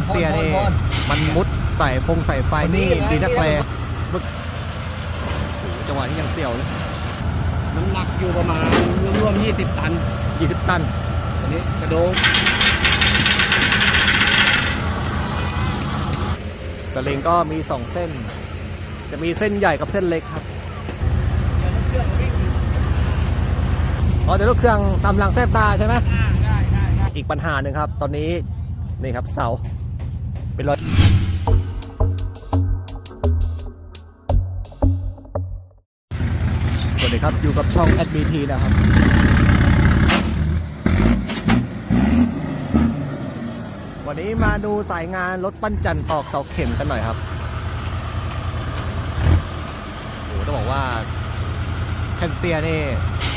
นเตียนี่มันมุดใส่ฟงใส่ไฟนี่ดีนักแลบึกโอ้โหจังหวะนี้ยังเสี่ยวเลยน้ำหนักอยู่ประมาณรวมๆ20 ตันยี่สิบตันอันนี้กระโดงสลิงก็มีสองเส้น จะมีเส้นใหญ่กับเส้นเล็กครับอ๋อเดี๋ยวรถเครื่องตำลังแซบตาใช่ไหมได้ได้ได้อีกปัญหาหนึ่งครับ ตอนนี้นี่ครับเสา เป็นรอยสวัสดีครับ อยู่กับช่อง SBT นะครับ วันนี้มาดูสายงานรถปั้นจันทร์ตอกเสาเข็มกันหน่อยครับโอ้โหต้องบอกว่าแคนเตียนี่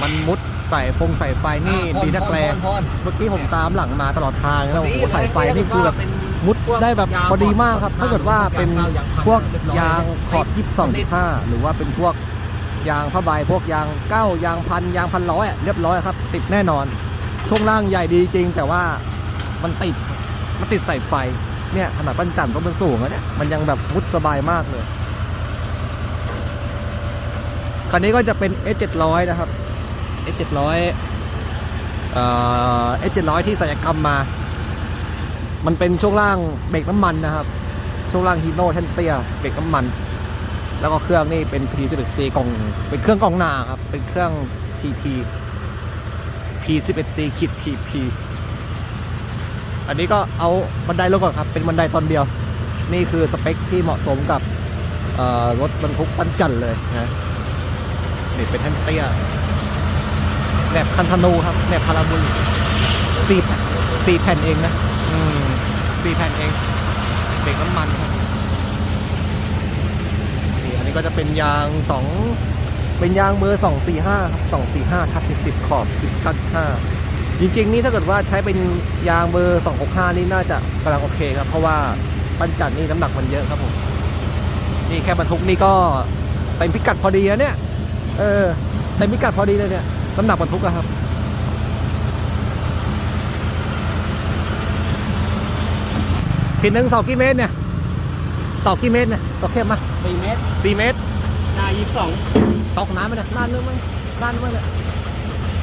มันมุดใส่ฟงใส่ไฟนี่ดีนักแลพรเมื่อกี้ผมตามหลังมาตลอดทางแล้วโอ้โหสายไฟนี่คือแบบ มุดได้แบบพอดีมากครับ ถ้าเกิดว่าเป็นพวกยางขอบยี่สิบสองห้าหรือว่าเป็นพวกยางผ้าใบพวกยางเก้ายางพันยางพันร้อยอะเรียบร้อยครับ ติดแน่นอน ช่วงล่างใหญ่ดีจริง แต่ว่ามันติดมันติดใส่ไฟเนี่ยขนาดปั้นจันทร์ก็มันสูงแล้วเนี่ยมันยังแบบมุดสบายมากเลยคันนี้ก็จะเป็น S700 นะครับ S700 เอ่อ S700 ที่ศัลยกรรมมา มันเป็นช่วงล่างเบรกน้ำมันนะครับ ช่วงล่างฮีโน่แทนเตียเบรกน้ำมัน แล้วก็เครื่องนี่เป็น P11C กล่อง เป็นเครื่องกล่องหนาครับ เป็นเครื่อง TP P11C คิด TP อันนี้ก็เอาบันไดลงก่อนครับ เป็นบันไดตอนเดียว นี่คือสเปคที่เหมาะสมกับรถบรรทุกปั้นจันเลยนะนี่เป็นแทนเตียแหนบคันธนูครับแหนบพาราบุลสี่แผ่นสี่แผ่นเองนะ สี่แผ่นเองเบรกน้ำมันครับนี่อันนี้ก็จะเป็นยางสองเป็นยางเบอร์สองสี่ห้าสองสี่ห้าทับสิบขอบสิบตัดห้าจริงๆนี่ถ้าเกิดว่าใช้เป็นยางเบอร์สองหกห้านี่น่าจะกำลังโอเคครับ เพราะว่าปั้นจันนี่น้ำหนักมันเยอะครับผมนี่แค่บรรทุกนี่ก็เต็มพิกัดพอดีอะเนี่ย เออเต็มพิกัดพอดีเลยเนี่ยน้ำหนักบรรทุกอะครับ ผิดหนึ่งเสากี่เมตรเนี่ยเสากี่เมตรเนี่ยตกเข้มมา4เมตรสี่เมตรหน้า22ตกน้ำไปเนี่ยน่านนึงมั้งน่านนึงมั้งเนี่ย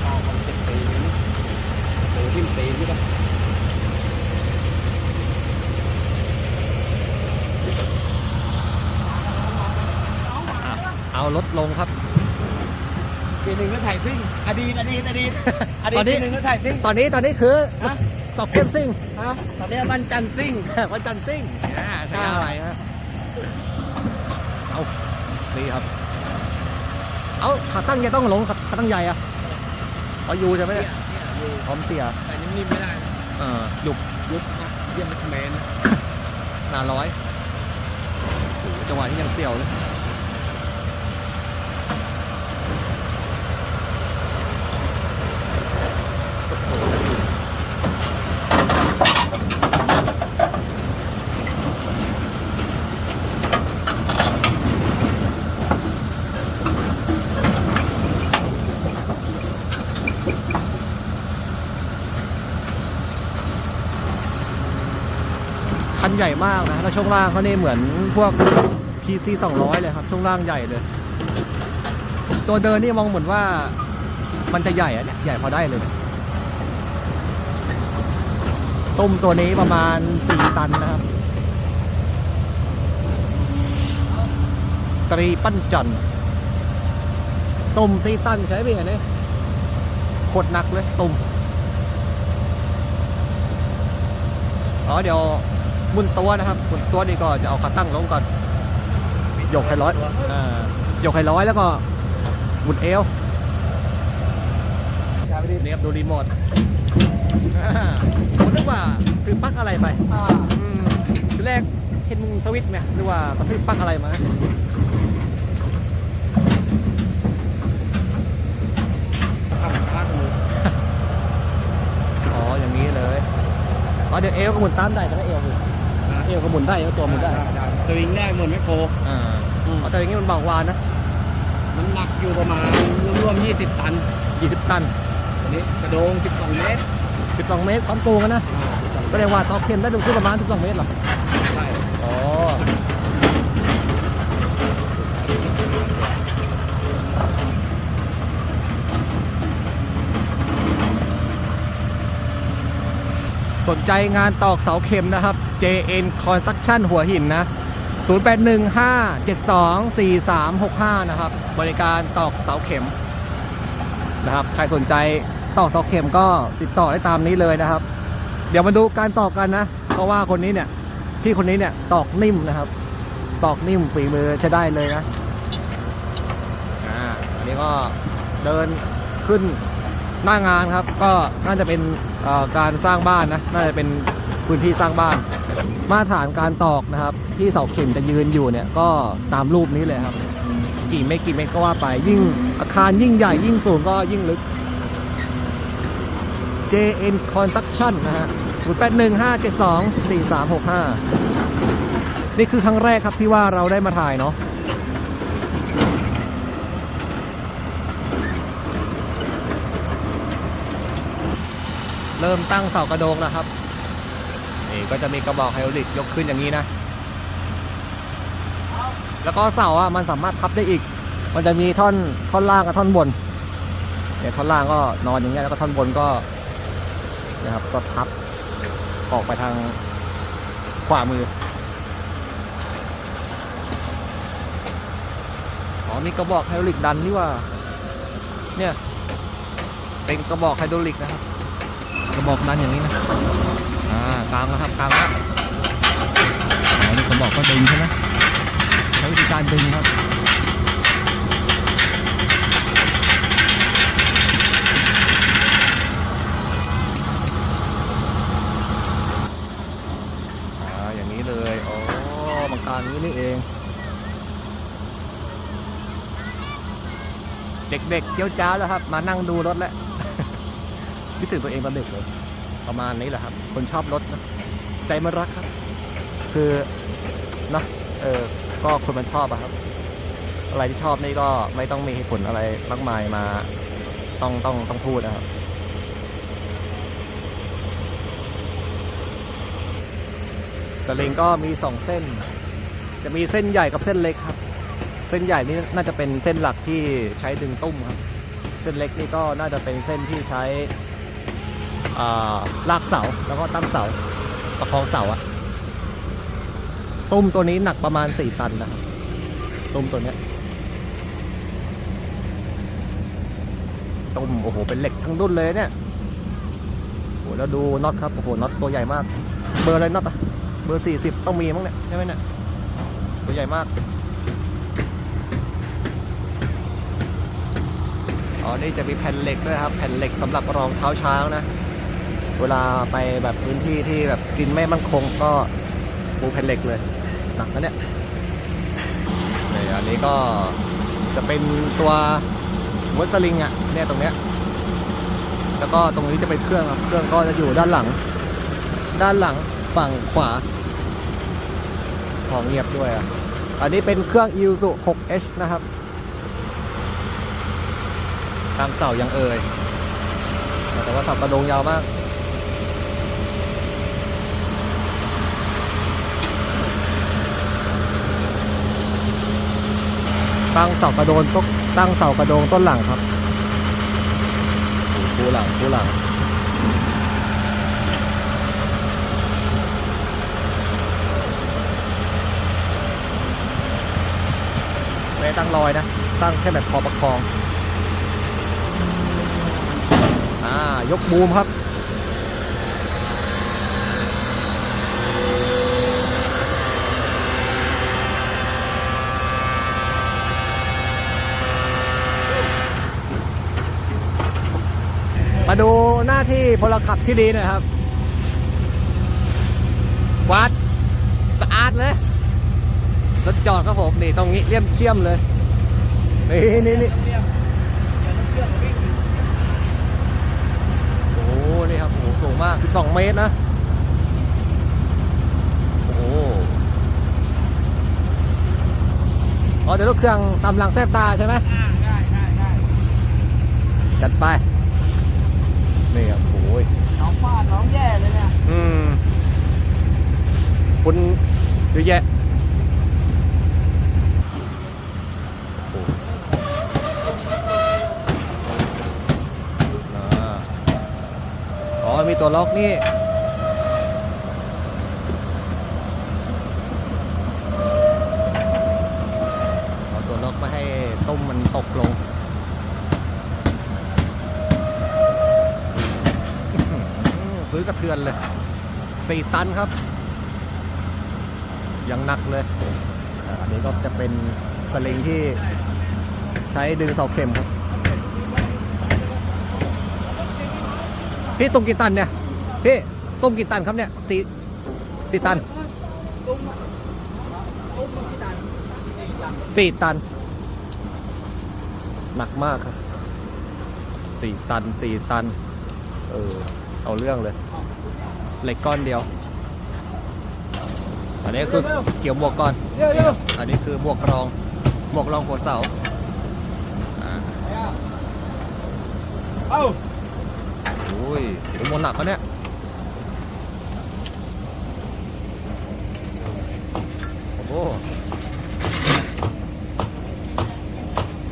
ต่อของ7ปีนี่โอ้ทิ่มตีนนี่ก็อะเอารถลงครับปีหนึ่งก็ถ่ายซิ่งอดีตอดีตอดีตอดีตตอนนี้ปีหนึ่งก็ถ่ายซิ่งตอนนี้ตอนนี้คือ ฮะตกเข้มซิ่งฮะตอนนี้มันจันทร์ซิ่ง วันจันทร์ซิ่งอ่าใช่อะไรฮะเอานี่ครับ เอาขาตั้งยังต้องลงครับขาตั้งใหญ่อะเอาอยู่ใช่ไหมเนี่ยพร้อมเตี่ยแต่นิ่มๆไม่ได้นะเอ่อหยุบยุบนะเยี่ยมเป็นแมนนะหนาร้อยโอ้โหจังหวะนี้ยังเสี่ยวเลย นใหญ่มากนะแล้วช่วงล่างเขานี่เหมือนพวก PC 200 เลยครับ ช่วงล่างใหญ่เลย ตัวเดินนี่มองเหมือนว่ามันจะใหญ่อะเนี่ยใหญ่พอได้เลยเนี่ยต้มตัวนี้ประมาณ 4 ตันนะครับ ตรีปั้นจันทร์ต้ม4ตันใช้ไปไงเนี่ยโคตรหนักเลยตุ้มอ๋อเดี๋ยว มุนตัวนะครับหมุนตัวนี่ก็จะเอาขาตั้งลงก่อนยกให้ร้อยอ่ายกให้ร้อยแล้วก็หมุนเอวนี่ครับดูรีโมทอ่าผมนึกว่าคือปลั๊กอะไรไปอ่าอืมทีแรกเห็นมึงสวิตช์ไหมหรือว่ามันคือปลั๊กอะไรมาข้างข้างมืออ๋ออย่างนี้เลยอ๋อเดี๋ยวเอวก็หมุนตามได้แต่เอว เอวก็หมุนได้แล้วตัวหมุนได้สวิงได้หมุนแมคโคอ่าแต่อย่างนี้มันเบากว่านะน้ำหนักอยู่ประมาณรวมๆ20 ตัน 20 ตันอันนี้กระโดง 12 เมตร 12 เมตรความสูงนะอ่า12แสดงว่าตอกเข็มได้ถึงประมาณ 12 เมตรหรอ ใช่ อ๋อ สนใจงานตอกเสาเข็มนะครับ JN Construction หัวหินนะ 0815724365 นะครับ บริการตอกเสาเข็มนะครับ ใครสนใจตอกเสาเข็มก็ติดต่อได้ตามนี้เลยนะครับ เดี๋ยวมาดูการตอกกันนะ เพราะว่าคนนี้เนี่ยพี่คนนี้เนี่ยตอกนิ่มนะครับ ตอกนิ่มฝีมือใช้ได้เลยนะ อ่า อันนี้ก็เดินขึ้น หน้างานครับ ก็น่าจะเป็นการสร้างบ้านนะ น่าจะเป็นพื้นที่สร้างบ้าน มาตรฐานการตอกนะครับ ที่เสาเข็มจะยืนอยู่เนี่ยก็ตามรูปนี้เลยครับ กี่เมตรกี่เมตรก็ว่าไป ยิ่งอาคารยิ่งใหญ่ยิ่งสูงก็ยิ่งลึก JN Construction นะฮะ0815724365 นี่คือครั้งแรกครับที่ว่าเราได้มาถ่ายเนาะ เริ่มตั้งเสากระโดงแล้วครับนี่ก็จะมีกระบอกไฮดรอลิกยกขึ้นอย่างนี้นะ แล้วก็เสาอะมันสามารถพับได้อีก มันจะมีท่อนท่อนล่างกับท่อนบนเนี่ยท่อนล่างก็นอนอย่างเงี้ยแล้วก็ท่อนบนก็นะครับก็พับออกไปทางขวามืออ๋อมีกระบอกไฮดรอลิกดันนี่ว่าเนี่ยเป็นกระบอกไฮดรอลิกนะครับ กระบอกดันอย่างนี้นะอ่ากลางแล้วครับกลางแล้วอ๋อนี่กระบอกก็ดึงใช่ไหมใช้วิธีการดึงครับอย่างนี้เลยอ๋อมันการนี้นี่เองเด็กๆเจ้าจ้าแล้วครับ มานั่งดูรถแล้ว คิดถึงตัวเองตอนเด็กเลยประมาณนี้แหละครับ คนชอบรถนะใจมันรักครับ คือเนาะเออก็คนมันชอบอะครับ อะไรที่ชอบนี่ก็ไม่ต้องมีเหตุผลอะไรมากมายมา ต้องต้องต้องพูดนะครับสลิงก็มีสองเส้น จะมีเส้นใหญ่กับเส้นเล็กครับ เส้นใหญ่นี่น่าจะเป็นเส้นหลักที่ใช้ดึงตุ้มครับ เส้นเล็กนี่ก็น่าจะเป็นเส้นที่ใช้ ลากเสาแล้วก็ตั้งเสาประคองเสาอะตุ้มตัวนี้หนักประมาณสี่ตันนะครับตุ้มตัวเนี้ยตุ้มโอ้โหเป็นเหล็กทั้งดุนเลยเนี่ยโอ้โหแล้วดูน็อตครับโอ้โหน็อตตัวใหญ่มาก เบอร์อะไรน็อตอะเบอร์สี่สิบต้องมีมั้งเนี่ยใช่ไหมเนี่ยตัวใหญ่มากอ๋อนี่จะมีแผ่นเหล็กด้วยครับ แผ่นเหล็กสำหรับรองเท้าช้างนะ เวลาไปแบบพื้นที่ที่แบบดินไม่มั่นคงก็ปูแผ่นเหล็กเลยหนักนะเนี่ยนี่อันนี้ก็จะเป็นตัวมดสลิงอะเนี่ยตรงเนี้ยแล้วก็ตรงนี้จะเป็นเครื่องครับเครื่องก็จะอยู่ด้านหลัง ด้านหลังฝั่งขวา ของเงียบด้วยอะอันนี้เป็นเครื่อง i l s u 6H นะครับทางเสายังเอ่ยแต่ว่าเสากระโดงยาวมาก ตั้งเสากระโดนต้นตั้งเสากระโดงต้นหลังครับคูหลังคูหลังไม่ได้ตั้งลอยนะ ตั้งแค่แบบพอประคอง อ่ายกบูมครับ มาดูหน้าที่พลขับที่ดีหน่อยครับ วัดสะอาดเลยรถจอดครับผมนี่ตรงนี้เลี่ยมเชี่ยมเลย นี่นี่นี่โอ้โหนี่ครับโอ้โหสูงมาก12 เมตรนะ โอ้โหอ๋อเดี๋ยวรถเครื่องตำลังแซบตาใช่ไหมอ่าได้ได้ได้จัดไป นี่ครับโอ้ยน้องฟาดน้องแย่เลยเนี่ยอืมคุณเยอะแยะอ๋อมีตัวล็อกนี่ กระเทือนเลยสี่ตันครับ ยังหนักเลย อันนี้ก็จะเป็นสลิงที่ใช้ดึงเสาเข็มครับพี่ตุ้มกี่ตันเนี่ยพี่ตุ้มกี่ตันครับเนี่ยสี่สี่ตันสี่ตัน หนักมากครับสี่ตันสี่ตัน เออ เอาเรื่องเลยเหล็กก้อนเดียว อันนี้คือเกี่ยวหมวกก่อน อันนี้คือหมวกรองหมวกรองหัวเสาเอ้าโอ้ยเป็นมวลหนักปะเนี่ยโอ้โห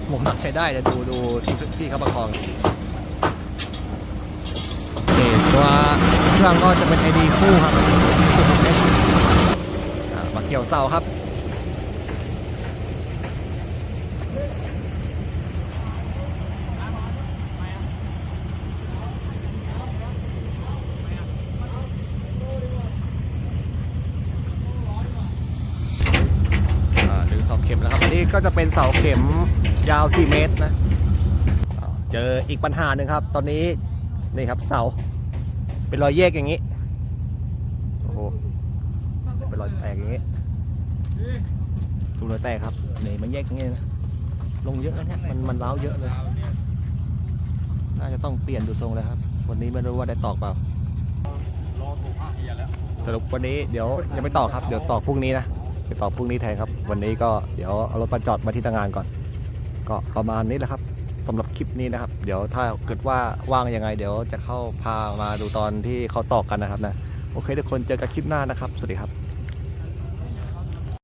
หมวกหนักใช้ได้จะดูดูที่ที่เขาประคอง ตัวเครื่องก็จะเป็น ID คู่ครับสุดเล็กอ่ามาเกี่ยวเสาครับดึงเสาเข็มแล้วครับอันนี้ก็จะเป็นเสาเข็มยาว 4 เมตรนะ เจออีกปัญหาหนึ่งครับ ตอนนี้นี่ครับเสา เป็นรอยแยกอย่างนี้ โอ้โห เป็นรอยแตกอย่างนี้ ดูรอยแตกครับนี่มันแยกอย่างนี้นะ ลงเยอะนะเนี่ย มันมันร้าวเยอะเลย น่าจะต้องเปลี่ยนดูทรงเลยครับ วันนี้ไม่รู้ว่าได้ตอกเปล่า สรุปวันนี้เดี๋ยวยังไม่ต่อครับ เดี๋ยวต่อพรุ่งนี้นะไปต่อพรุ่งนี้แทนครับ วันนี้ก็เดี๋ยวเอารถมาจอดมาที่ทำงานก่อน ก็ประมาณนี้แหละครับ สำหรับคลิปนี้นะครับ เดี๋ยวถ้าเกิดว่าว่างยังไง เดี๋ยวจะเข้าพามาดูตอนที่เขาตอกกันนะครับนะโอเคทุกคนเจอกันคลิปหน้านะครับ สวัสดีครับ